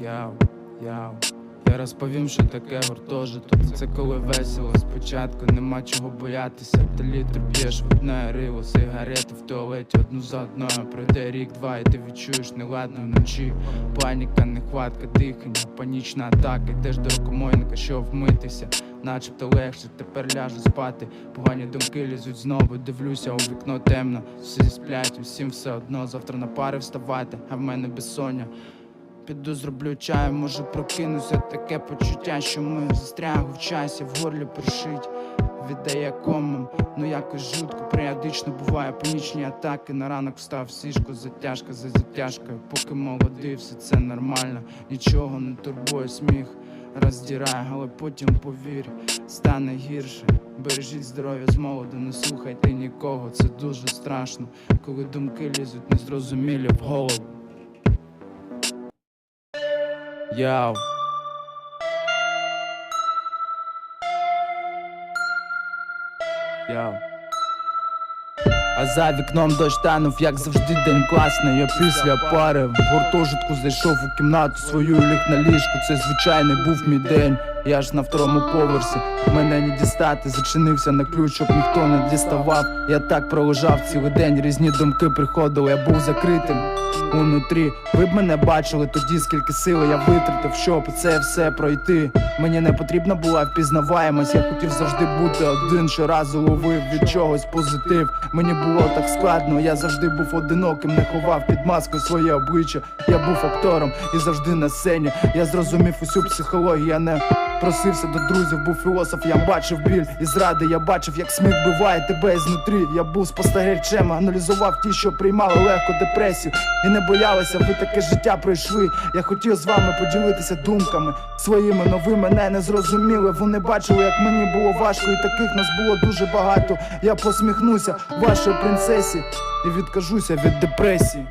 Яу, яу. Я розповім, що таке гуртожиток. Це коли весело. Спочатку нема чого боятися. Ти літр б'єш в одне риво, сигарети в туалеті одну за одною. Пройде рік-два, і ти відчуєш неладно вночі. Паніка, нехватка дихання, панічна атака. Йдеш до рукомойника, що вмитися. Начебто легше, тепер ляжу спати. Погані думки лізуть знову. Дивлюся у вікно темно. Всі сплять, усім все одно. Завтра на пари вставати, а в мене безсоння. Піду зроблю чаю, може прокинуся таке почуття, що ми застрягли в часі, в горлі пришить, віддає комом, ну якось жутко, періодично буває панічні атаки. На ранок встав сішку, затяжка за затяжкою. Поки молодий, все це нормально, нічого не турбує сміх. Роздірає, але потім повір, стане гірше. Бережіть здоров'я з молоду, не слухайте нікого. Це дуже страшно, коли думки лізуть незрозумілі в голову. Яу. Яу. А за вікном дощ танув, як завжди, день класний. Я після пари в гуртожитку зайшов у кімнату свою ліг на ліжку. Це звичайний був мій день. Я ж на второму поверсі, мене не дістати, зачинився на ключ, щоб ніхто не діставав. Я так пролежав цілий день, різні думки приходили, я був закритим унутрі. Ви б мене бачили тоді, скільки сили я витратив, щоб це все пройти. Мені не потрібна була впізнаваємость, я хотів завжди бути один, щоразу ловив від чогось позитив. Мені було так складно, я завжди був одиноким, не ховав під маскою своє обличчя. Я був актором і завжди на сцені. Я зрозумів усю психологію, я не просився до друзів, був філософ, я бачив біль і зради, я бачив, як сміх биває тебе ізнутрі. Я був спостерігачем, аналізував ті, що приймали легко депресію. І не боялися, ви таке життя пройшли. Я хотів з вами поділитися думками своїми, но ви мене не зрозуміли. Вони бачили, як мені було важко, і таких нас було дуже багато. Я посміхнуся вашій принцесі і відкажуся від депресії.